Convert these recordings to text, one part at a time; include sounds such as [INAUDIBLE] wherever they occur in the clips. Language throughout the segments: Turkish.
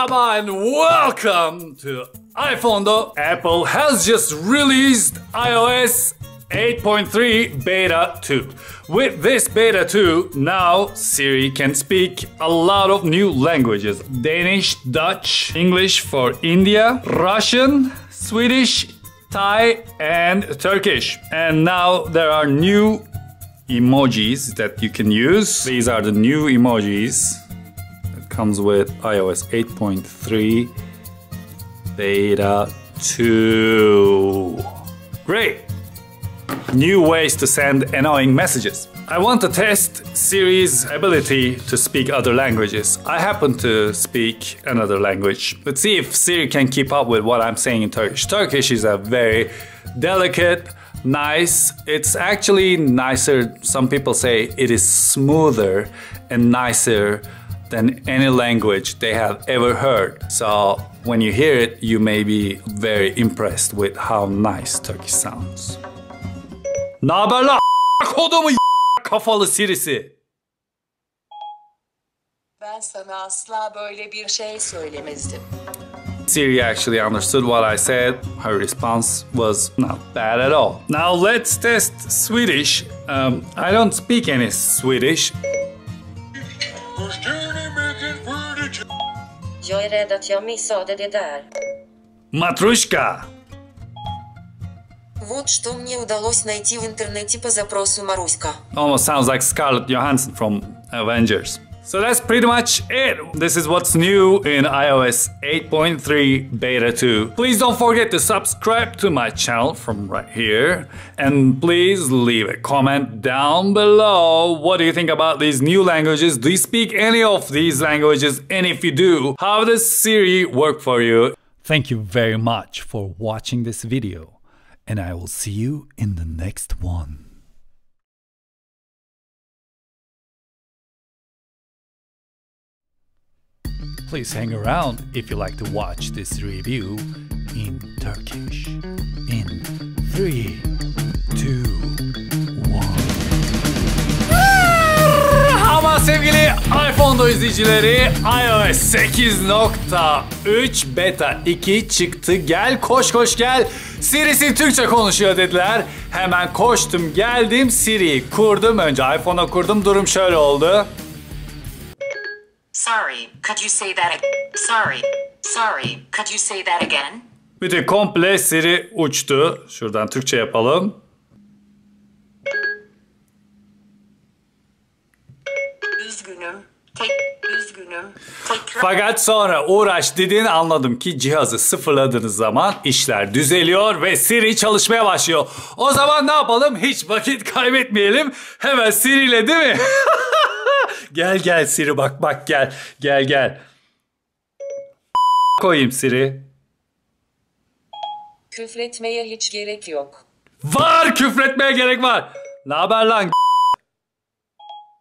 Merhaba and welcome to iPhone'da Apple has just released iOS 8.3 Beta 2. With this Beta 2, now Siri can speak a lot of new languages. Danish, Dutch, English for India, Russian, Swedish, Thai, and Turkish. And now there are new emojis that you can use. These are the new emojis comes with iOS 8.3 Beta 2. Great! New ways to send annoying messages. I want to test Siri's ability to speak other languages. I happen to speak another language. Let's see if Siri can keep up with what I'm saying in Turkish. Turkish is a very delicate, nice. It's actually nicer. Some people say it is smoother and nicer than any language they have ever heard. So when you hear it, you may be very impressed with how nice Turkish sounds. Naber la kodumu kafalı Sirisi? Ben sana asla böyle bir şey söylemezdim. Siri actually understood what I said. Her response was not bad at all. Now let's test Swedish. Um, I don't speak any Swedish. Jag är rädd att jag missade det där. Matrushka. Вот что мне удалось найти в интернете по запросу Маруська. Almost sounds like Scarlett Johansson from Avengers. So that's pretty much it. This is what's new in iOS 8.3 Beta 2. Please don't forget to subscribe to my channel from right here. And please leave a comment down below. What do you think about these new languages? Do you speak any of these languages? And if you do, how does Siri work for you? Thank you very much for watching this video. And I will see you in the next one. Please hang around if you like to watch this review in Turkish. In 3, 2, 1. Merhaba sevgili iPhone'da izleyicileri. iOS 8.3 Beta 2 çıktı. Gel koş koş gel. Siri'si Türkçe konuşuyor dediler. Hemen koştum geldim Siri'yi kurdum. Önce iPhone'a kurdum. Durum şöyle oldu. Sorry, could you say that ag- Sorry, sorry, could you say that again? Bütün komple Siri uçtu. Şuradan Türkçe yapalım. Üzgünüm. Tek üzgünüm. Tekrar Fakat sonra uğraş dedin anladım ki cihazı sıfırladığınız zaman işler düzeliyor ve Siri çalışmaya başlıyor. O zaman ne yapalım? Hiç vakit kaybetmeyelim. Hemen Siri ile değil mi? [LAUGHS] gel gel Siri bak bak gel. Gel gel. koyayım Siri. küfretmeye hiç gerek yok. Var küfretmeye gerek var. Ne haber lan?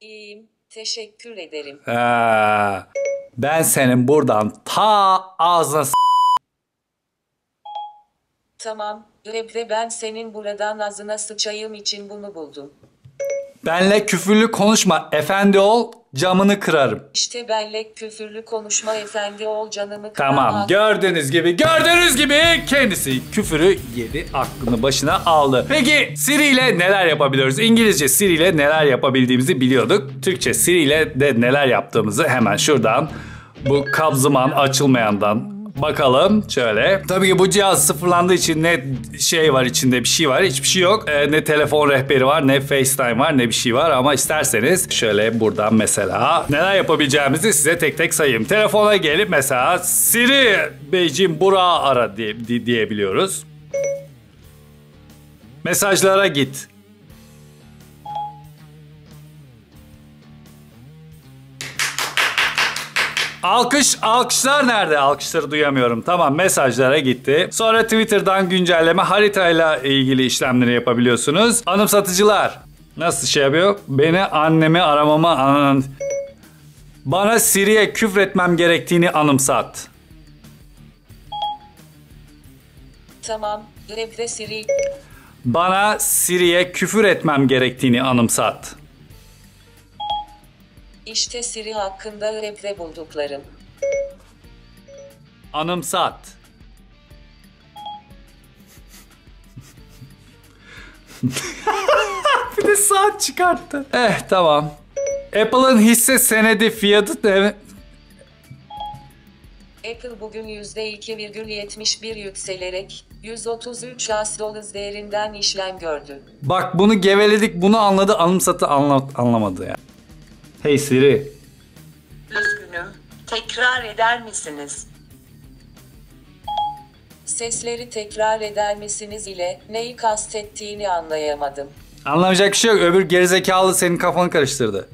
İyiyim, teşekkür ederim. Ha, ben senin buradan ta ağzına s- Tamam, Rebre ben senin buradan ağzına sıçayım için bunu buldum. Benle küfürlü konuşma. Efendi ol, camını kırarım. İşte benle küfürlü konuşma efendi ol canımı Tamam kıramaz. gördüğünüz gibi gördüğünüz gibi kendisi küfürü yedi aklını başına aldı. Peki Siri ile neler yapabiliyoruz? İngilizce Siri ile neler yapabildiğimizi biliyorduk. Türkçe Siri ile de neler yaptığımızı hemen şuradan bu kabzıman açılmayandan bakalım şöyle. Tabii ki bu cihaz sıfırlandığı için ne şey var içinde bir şey var hiçbir şey yok. Ee, ne telefon rehberi var ne FaceTime var ne bir şey var ama isterseniz şöyle buradan mesela neler yapabileceğimizi size tek tek sayayım. Telefona gelip mesela Siri Beyciğim Burak'ı ara diye, di- diyebiliyoruz. Mesajlara git. Alkış, alkışlar nerede? Alkışları duyamıyorum. Tamam mesajlara gitti. Sonra Twitter'dan güncelleme haritayla ilgili işlemleri yapabiliyorsunuz. Anımsatıcılar. Nasıl şey yapıyor? Beni annemi aramamı an... Bana Siri'ye küfretmem gerektiğini anımsat. Tamam, Rebre Siri. Bana Siri'ye küfür etmem gerektiğini anımsat. İşte Siri hakkında Rebre bulduklarım. Anımsat. [LAUGHS] bir de saat çıkarttı. Eh tamam. Apple'ın hisse senedi fiyatı ne? Apple bugün %2,71 yükselerek 133 as dolar değerinden işlem gördü. Bak bunu geveledik bunu anladı anımsatı anla, anlamadı ya. Hey Siri. Üzgünüm. Tekrar eder misiniz? Sesleri tekrar eder misiniz ile neyi kastettiğini anlayamadım. Anlamayacak bir şey yok. Öbür gerizekalı senin kafanı karıştırdı.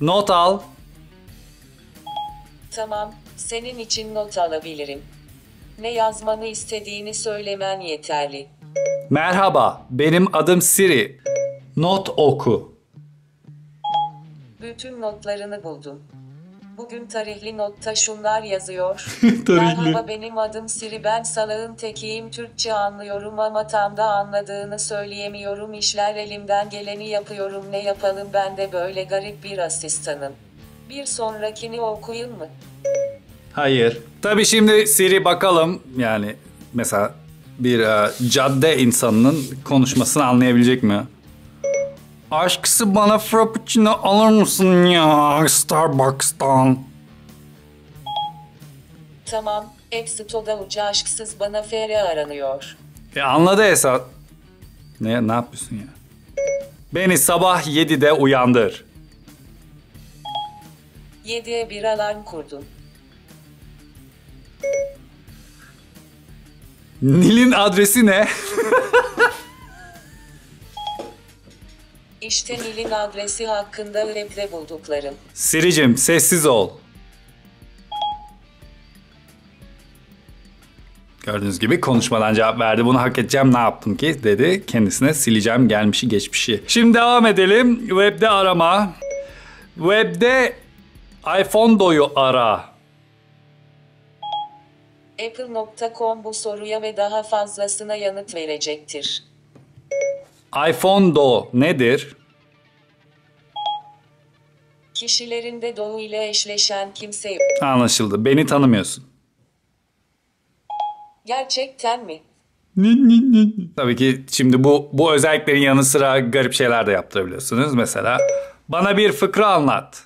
Not al. Tamam, senin için not alabilirim. Ne yazmanı istediğini söylemen yeterli. Merhaba, benim adım Siri. Not oku. Bütün notlarını buldum. Bugün tarihli notta şunlar yazıyor. [LAUGHS] Merhaba benim adım Siri ben salağın tekiyim Türkçe anlıyorum ama tam da anladığını söyleyemiyorum işler elimden geleni yapıyorum ne yapalım ben de böyle garip bir asistanım. Bir sonrakini okuyayım mı? Hayır. Tabii şimdi Siri bakalım yani mesela bir e, cadde insanının konuşmasını anlayabilecek mi? Aşkısı bana frappuccino alır mısın ya Starbucks'tan? Tamam, Exito'da ucu aşksız bana fere aranıyor. E anladı Esat. Ne, ne yapıyorsun ya? Beni sabah 7'de uyandır. 7'ye bir alarm kurdum. Nil'in adresi ne? [LAUGHS] İşte Nil'in adresi hakkında webde bulduklarım. Siricim sessiz ol. Gördüğünüz gibi konuşmadan cevap verdi. Bunu hak edeceğim ne yaptım ki dedi. Kendisine sileceğim gelmişi geçmişi. Şimdi devam edelim. Webde arama. Webde iPhone'doyu ara. Apple.com bu soruya ve daha fazlasına yanıt verecektir. iPhone Do nedir? Kişilerinde doğu ile eşleşen kimse yok. Anlaşıldı. Beni tanımıyorsun. Gerçekten mi? Tabii ki şimdi bu bu özelliklerin yanı sıra garip şeyler de yaptırabiliyorsunuz. Mesela bana bir fıkra anlat.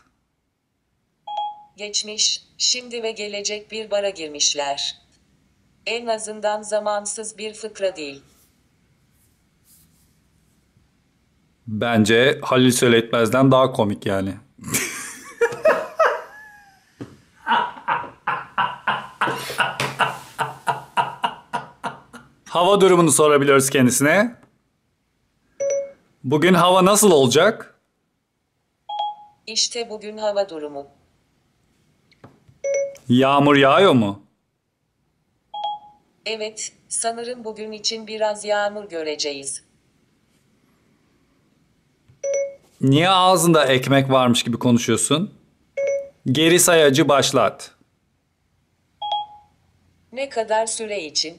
Geçmiş, şimdi ve gelecek bir bara girmişler. En azından zamansız bir fıkra değil. Bence Halil Söyletmez'den daha komik yani. hava durumunu sorabiliyoruz kendisine. Bugün hava nasıl olacak? İşte bugün hava durumu. Yağmur yağıyor mu? Evet, sanırım bugün için biraz yağmur göreceğiz. Niye ağzında ekmek varmış gibi konuşuyorsun? Geri sayacı başlat. Ne kadar süre için?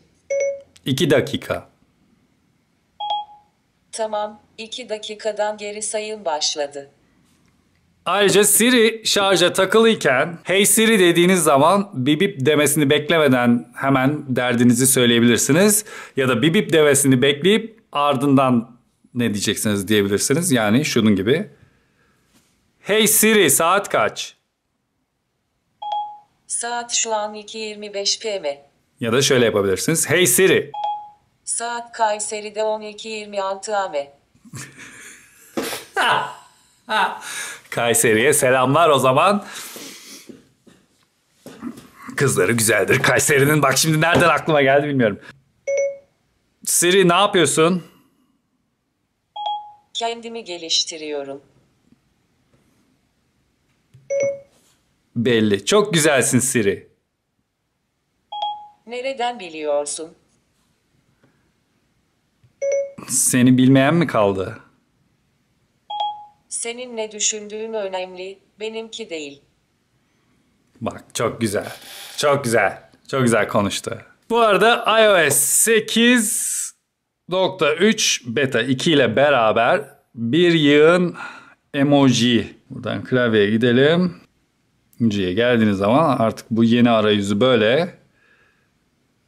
2 dakika. Tamam, 2 dakikadan geri sayım başladı. Ayrıca Siri şarja takılıyken Hey Siri dediğiniz zaman bip bip demesini beklemeden hemen derdinizi söyleyebilirsiniz. Ya da bip bip demesini bekleyip ardından ne diyeceksiniz diyebilirsiniz. Yani şunun gibi. Hey Siri saat kaç? Saat şu an 2.25 pm. Ya da şöyle yapabilirsiniz. Hey Siri Saat Kayseri'de 12.26 am. Kayseri'ye selamlar o zaman. Kızları güzeldir Kayseri'nin. Bak şimdi nereden aklıma geldi bilmiyorum. Siri ne yapıyorsun? Kendimi geliştiriyorum. Belli. Çok güzelsin Siri. Nereden biliyorsun? Seni bilmeyen mi kaldı? Senin ne düşündüğün önemli, benimki değil. Bak çok güzel. Çok güzel. Çok güzel konuştu. Bu arada iOS 8.3 beta 2 ile beraber bir yığın emoji. Buradan klavyeye gidelim. Emoji'ye geldiğiniz zaman artık bu yeni arayüzü böyle.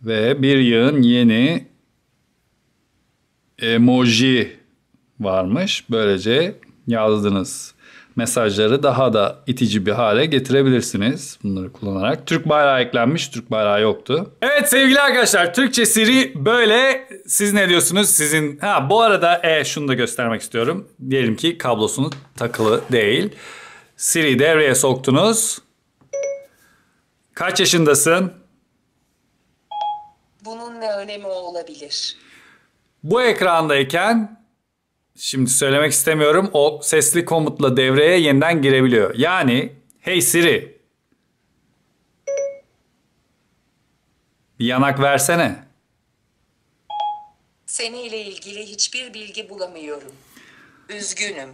Ve bir yığın yeni emoji varmış. Böylece yazdığınız mesajları daha da itici bir hale getirebilirsiniz bunları kullanarak. Türk bayrağı eklenmiş, Türk bayrağı yoktu. Evet sevgili arkadaşlar, Türkçe Siri böyle. Siz ne diyorsunuz? Sizin ha bu arada e şunu da göstermek istiyorum. Diyelim ki kablosunu takılı değil. Siri devreye soktunuz. Kaç yaşındasın? Bunun ne önemi olabilir? Bu ekrandayken şimdi söylemek istemiyorum o sesli komutla devreye yeniden girebiliyor. Yani hey Siri bir yanak versene. Seninle ilgili hiçbir bilgi bulamıyorum. Üzgünüm.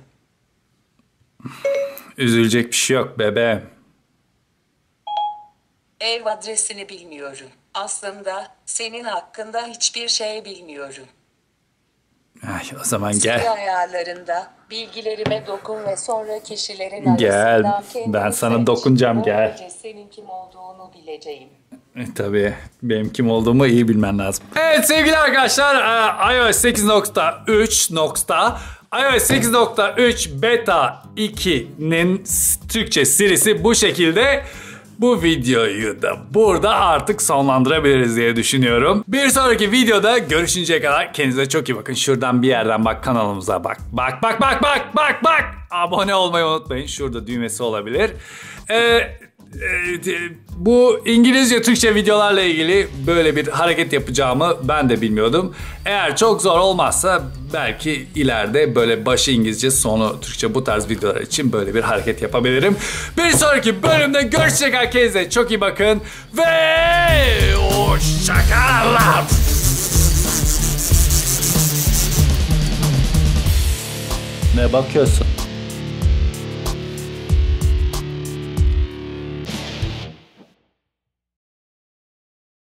Üzülecek bir şey yok bebeğim. Ev adresini bilmiyorum. Aslında senin hakkında hiçbir şey bilmiyorum. Ay, o zaman gel. ayarlarında bilgilerime dokun ve sonra kişilerin Gel. arasından Ben sana dokunacağım, gel. Senin kim olduğunu bileceğim. E, tabii benim kim olduğumu iyi bilmen lazım. Evet sevgili arkadaşlar e, iOS 8.3 nokta iOS 8.3 beta 2'nin s- Türkçe serisi bu şekilde. Bu videoyu da burada artık sonlandırabiliriz diye düşünüyorum. Bir sonraki videoda görüşünceye kadar kendinize çok iyi bakın. Şuradan bir yerden bak kanalımıza bak. Bak bak bak bak bak bak. Abone olmayı unutmayın. Şurada düğmesi olabilir. Ee, bu İngilizce Türkçe videolarla ilgili böyle bir hareket yapacağımı ben de bilmiyordum. Eğer çok zor olmazsa belki ileride böyle başı İngilizce sonu Türkçe bu tarz videolar için böyle bir hareket yapabilirim. Bir sonraki bölümde görüşecek herkese çok iyi bakın ve hoşçakalın. Ne bakıyorsun?